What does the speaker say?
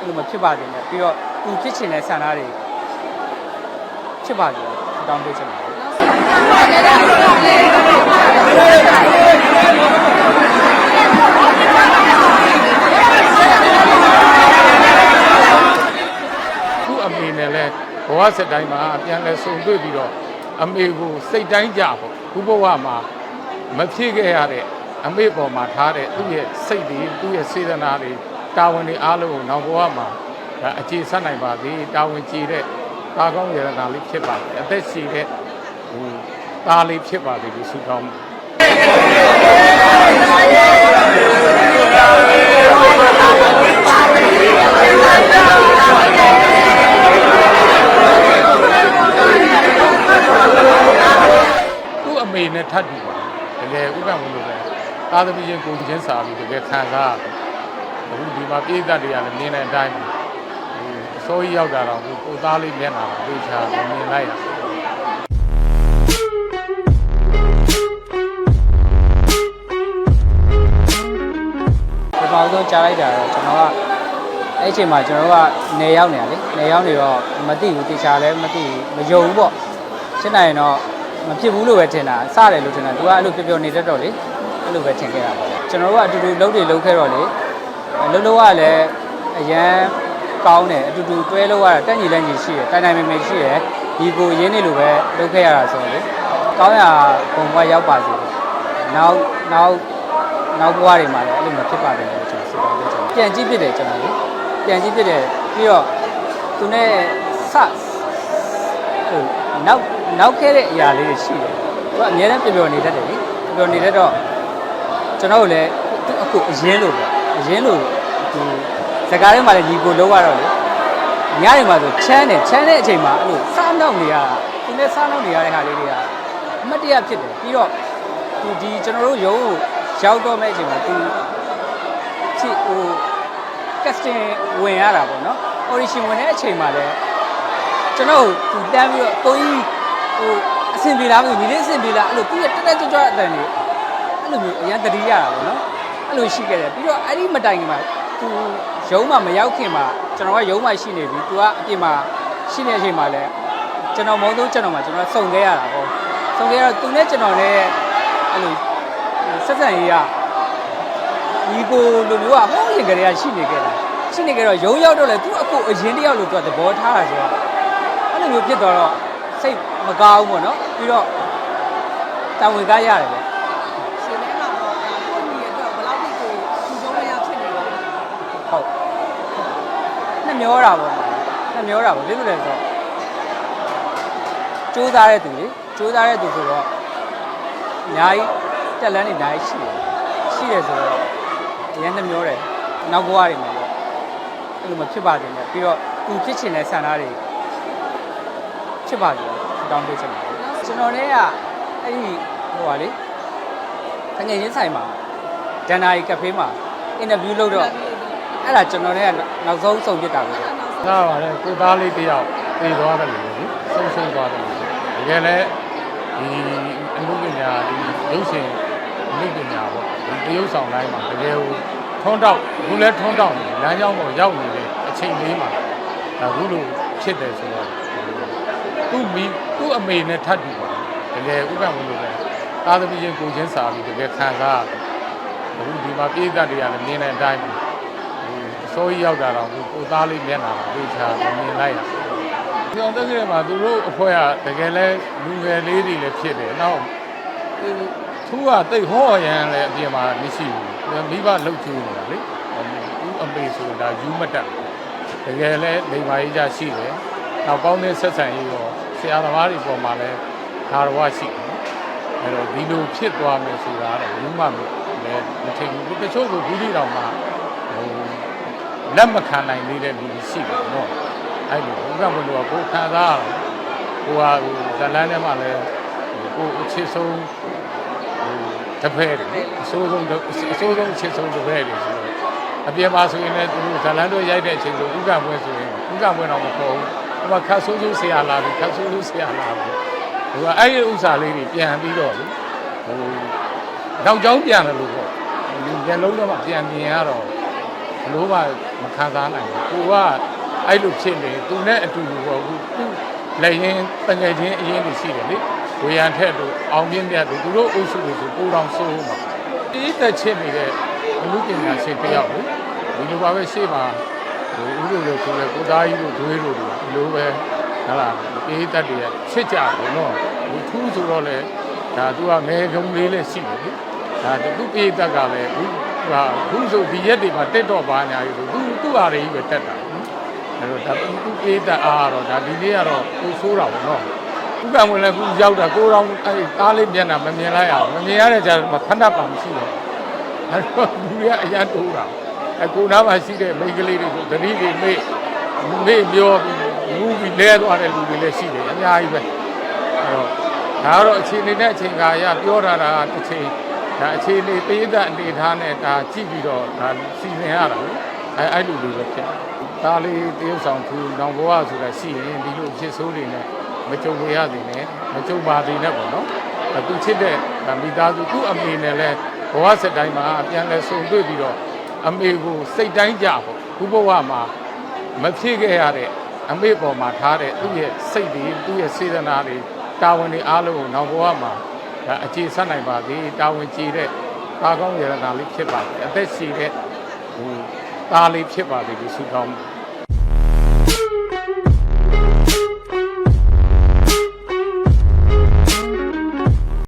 ဖြစ်ပါစေနဲ့ပြီးတော့သူဖြစ်ချင်တဲ့ဆန္ဒတွေဖြစ်ပါစေလို့တောင်းပေးချင်ပါတယ်သူ့အမေနဲ့လဲဘဝစက်တိုင်းမှာပြန်လဲဆုံတွေ့ပြီးတော့အမေကိုစိတ်တိုင်းကြပေါ့ခုဘဝမှာမဖြစ်ခဲ့ရတဲ့အမေပေါ်မှာထားတဲ့သူ့ရဲ့စိတ်တွေသူ့ရဲ့စေတနာတွေ တာဝန်တွေအားလုံးကိုနောက်ဘဝမှာဒါအခြေဆက်နိုင်ပါသည်တာဝန်ကြည်တဲ့ကာကောင်းရတနာလေးဖြစ်ပါသည်အသက်ရှိတဲ့ဟိုသားလေးဖြစ်ပါသည်လို့ဆုတောင်းပါသူ့အမေနဲ့ထပ်တူပါတကယ်ဥပ္ပံဝင်လို့ပဲသာသမီချင်းကိုချင်းစာပြီးတကယ်ခံစားရတယ် အခုဒီမှာပြည်သက်တွေကလည်းမြင်တဲ့အတိုင်းပဲဟိုအစိုးရရောက်တာတော့ကိုကိုသားလေးမျက်နှာကိုသိချာမြင်လိုက်ရပထမဆုံးကြားလိုက်တာတော့ကျွန်တော်ကအဲ့အချိန်မှာကျွန်တော်ကနေရောက်နေရလေနေရောက်နေတော့မသိဘူးတေချာလည်းမသိဘူးမယုံဘူးပေါ့ရှင်းနိုင်ရင်တော့မဖြစ်ဘူးလို့ပဲထင်တာစတယ်လို့ထင်တာသူကအဲ့လိုပျော်ပျော်နေတတ်တော့လေအဲ့လိုပဲထင်ခဲ့တာပေါ့ကျွန်တော်တို့ကအတူတူလှုပ်တွေလှုပ်ခဲ့တော့လေ လှုပ်လို့ကလည်းအရန်ကောင်းတယ်အတူတူတွဲလို့ရတာတက်ညီလက်ညီရှိတယ်တိုင်တိုင်မင်မင်ရှိတယ်ဒီကိုရင်းနေလို့ပဲလှုပ်ခဲ့ရတာဆိုတော့လေကောင်းရဘုံဘွားရောက်ပါစေနောက်နောက်နောက်ဘဝတွေမှာလည်းအဲ့လိုမဖြစ်ပါဘူးလို့ကျွန်တော်ဆုတောင်းပေးချင်တယ်ပြန်ကြည့်ဖြစ်တယ်ကျွန်တော်လေပြန်ကြည့်ဖြစ်တယ်ပြီးတော့သူနဲ့ဆဟိုနောက်နောက်ခဲ့တဲ့အရာလေးတွေရှိတယ်သူကအများနဲ့ပျော်ပျော်နေတတ်တယ်လေပျော်ပျော်နေတတ်တော့ကျွန်တော်တို့လည်းသူအခုအရင်လို့ပေါ့ အရင်လို့သူစကားထဲမှာလည်းညီကိုလုံးရတော့လေညနေမှာဆိုချမ်းတယ်ချမ်းတဲ့အချိန်မှာအဲ့လိုစားနောက်နေရတာသူနဲ့စားနောက်နေရတဲ့ဟာလေးတွေကအမတ်တရဖြစ်တယ်ပြီးတော့သူဒီကျွန်တော်တို့ရုံးကိုရောက်တော့မဲ့အချိန်မှာသူချစ်ဟို casting ဝင်ရတာပေါ့နော် audition ဝင်တဲ့အချိန်မှာလည်းကျွန်တော်သူတန်းပြီးတော့ကိုကြီးဟိုအဆင်ပြေလားမသိဘူးညီလေးအဆင်ပြေလားအဲ့လိုသူရဲ့တက်တက်ကြွကြွအတန်တွေအဲ့လိုမျိုးအရင်တတိရတာပေါ့နော် အဲ့လိုရှိခဲ့တယ်ပြီးတော့အဲ့ဒီမတိုင်ခင်မှာသူရုံးမှာမရောက်ခင်မှာကျွန်တော်ကရုံးမှာရှိနေပြီသူကအပြင်မှာရှိနေတဲ့အချိန်မှာလည်းကျွန်တော်မုံသုံးကျွန်တော်မှာကျွန်တော်စုံခဲ့ရတာပေါ့စုံခဲ့ရတော့သူနဲ့ကျွန်တော်နဲ့အဲ့လိုဆက်ဆံရေးကဒီကိုလိုမျိုးကဟောင်းရင်ကလေးကရှိနေခဲ့တာရှိနေခဲ့တော့ရုံရောက်တော့လေသူအခုအရင်တယောက်လို့သူကသဘောထားတာဆိုတော့အဲ့လိုမျိုးဖြစ်တော့တော့စိတ်မကောင်းဘူးပေါ့နော်ပြီးတော့တာဝန်ကားရတယ်ပေါ့ ရှင်ထဲမှာပေါ့ကိုညီရဲ့အတွက်ဘယ်လောက်ထိကိုသူကျုံးရရဖြစ်နေလဲ ဟုတ် နှစ်မျောတာပေါ့နှစ်မျောတာပေါ့ဘယ်လိုလဲဆိုတော့စူးစားတဲ့သူလေစူးစားတဲ့သူဆိုတော့အများကြီးတက်လန်းနေအများကြီးရှိတယ်ရှိတယ်ဆိုတော့အရင်နှစ်မျောတယ်နောက်ဘဝတွေမှာပေါ့အဲ့လိုမဖြစ်ပါစေနဲ့ပြီးတော့သူဖြစ်ချင်တဲ့ဆန္ဒတွေဖြစ်ပါစေလို့တောင်းပေးချင်ပါတယ်ကျွန်တော်လည်းကအဲ့ဒီဟိုပါလေခငယ်ချင်းဆိုင်မှာဒန်နာရီကဖေးမှာအင်တာဗျူးလုပ်တော့ အဲ့ဒါကျွန်တော်လည်းနောက်ဆုံးဆုံးဖြစ်တာပဲသာပါတယ်ကိုသားလေးတယောက်ပြေသွားတယ်လို့လေဆုံးရှုံးသွားတယ်လို့တကယ်လဲဒီအမှုပညာဒီရုပ်ရှင်အမှုပညာပေါ့ဒီတရုပ်ဆောင်တိုင်းမှာတကယ်ကိုထွန်းတောက်အခုလဲထွန်းတောက်နေလမ်းကြောင်းပေါ်ရောက်နေတဲ့အချိန်လေးမှာဒါအခုလိုဖြစ်တယ်ဆိုတော့သူ့မိသူ့အမေနဲ့ထပ်တူပါတကယ်ဥပ္ပံဝင်လို့ပဲသာသမီချင်းကိုချင်းစာပြီးတကယ်ခံစားရတယ်အခုဒီမှာပြည်သက်တွေကလည်းမြင်တဲ့အတိုင်းပဲအ စိုးရရောက်တာတော့ကိုကိုသားလေးမျက်နှာကိုသိချာမြင်လိုက်ရပြောင်းတဲ့ကလေးမှာသူတို့အဖွဲ့ကတကယ်လဲလူငယ်လေးတွေလည်းဖြစ်တယ်နောက်သူကတိတ်ဟောရန်လည်းအပြင်မှာမရှိဘူးမိဘလှုပ်ချူနေတာလေဦးအမေဆိုတာယူမတက်တကယ်လဲလိမ္မာရေးကြရှိတယ်နောက်ပေါင်းတဲ့ဆက်ဆံရေးရောဆရာသမားတွေပေါ်မှာလည်းဓာရဝရှိတယ်အဲ့တော့ဒီလိုဖြစ်သွားမယ်ဆိုတာတော့ဘူးမှလည်းမထင်ဘူးတချို့ကဘူးဒီတော်မှာဟို လက်မခံနိုင်သေးတဲ့လူတွေရှိတယ်နော်အဲ့လိုဘုရားဘုရားကိုခံစားရတယ်ကိုကဟိုဇလန်းထဲမှာလည်းကိုအချစ်ဆုံးဟိုတစ်ဖက်တယ်အဆိုးဆုံးအဆိုးဆုံးအချစ်ဆုံးတစ်ဖက်တယ်ဆိုတော့အပြင်မှာဆိုရင်လည်းသူတို့ဇလန်းတို့ရိုက်တဲ့အချိန်ဆိုဥက္ကပွဲဆိုရင်ဥက္ကပွဲတော့မပေါ်ဘူးဟိုမှာခတ်ဆိုးဆိုးဆရာလာပြီခတ်ဆိုးဆိုးဆရာလာပြီဟိုကအဲ့ဒီဥစ္စာလေးတွေပြန်ပြီးတော့လေဟိုနောက်ကျောင်းပြန်တယ်လို့ပေါ့ဒီမျက်လုံးတော့ပြန်မြင်ရတော့ဘ လို့မှမခံစားနိုင်ဘူးကိုကအဲ့လိုဖြစ်နေသူနဲ့အတူတူပေါ့ခုသူလည်းရင်တငယ်ချင်းအရင်တွေရှိတယ်လေဝေယံထက်တို့အောင်မြင့်မြတ်တို့သူတို့အုပ်စုတွေဆိုပူတော်ဆိုးမှာတိတက်ချစ်နေတဲ့လူပညာရှင်တစ်ယောက်လေဒီလိုပါပဲရှေ့မှာဟိုဥလိုလိုဆိုလဲကိုသားကြီးတို့ဒွေးတို့တို့ဒီလိုပဲဟာလားအေးတက်တွေချစ်ကြတယ်နော်ဒီထူးဆိုတော့လေဒါသူကငယ်ကုန်းလေးလည်းရှိတယ်လေဒါသူပြေးတက်ကလည်းဘူး ဟာဘူးဆိုဒီရက်တွေမှာတက်တော့ပါညာကြီးဆိုသူသူ့အားရကြီးပဲတက်တာအဲ့တော့ဒါသူပြေးတက်အားတော့ဒါဒီနေ့ကတော့ကိုဆိုးတာပေါ့နော်ဥက္ကံဝင်လည်းခုရောက်တာကိုတော်အဲ့ကားလေးမျက်နှာမမြင်လိုက်အောင်မမြင်ရတဲ့ကြာဖဏတ်ပါမရှိတော့အဲ့တော့လူတွေကအရန်တိုးတာအကူနားမှာရှိတဲ့မိန်းကလေးတွေဆိုသတိတွေမေ့မေ့ပြောပြီးမူပြီးလဲသွားတဲ့လူတွေလည်းရှိတယ်အများကြီးပဲအဲ့တော့ဒါကတော့အခြေအနေနဲ့အချိန်ခါရပြောတာတာတစ်ချိန် ဒါအခြေအနေပေးတဲ့အနေထားနဲ့ဒါကြည့်ပြီးတော့ဒါစီစဉ်ရတာလေအဲအဲ့လိုလိုပဲဖြစ်ဒါလေးတရုပ်ဆောင်သူနောင်ဘဝဆိုတာရှိရင်ဒီလိုဖြစ်ဆိုးတွေနဲ့မကြုံရရသေးနဲ့မကြုံပါသေးနဲ့ပေါ့နော်အဲသူချစ်တဲ့ဒါမိသားစုသူ့အမေနဲ့လဲဘဝစက်တိုင်းမှာပြန်လဲဆုံတွေ့ပြီးတော့အမေကိုစိတ်တိုင်းကြပေါ့ခုဘဝမှာမဖြစ်ခဲ့ရတဲ့အမေပေါ်မှာထားတဲ့သူ့ရဲ့စိတ်တွေသူ့ရဲ့စေတနာတွေတာဝန်တွေအားလုံးကိုနောက်ဘဝမှာ ဒါအခြေဆက်နိုင်ပါသည်တာဝန်ကြည်တဲ့ကာကောင်းရတနာလေးဖြစ်ပါသည်အသက်ရှိတဲ့ဟိုသားလေးဖြစ်ပါသည်လို့ဆုတောင်း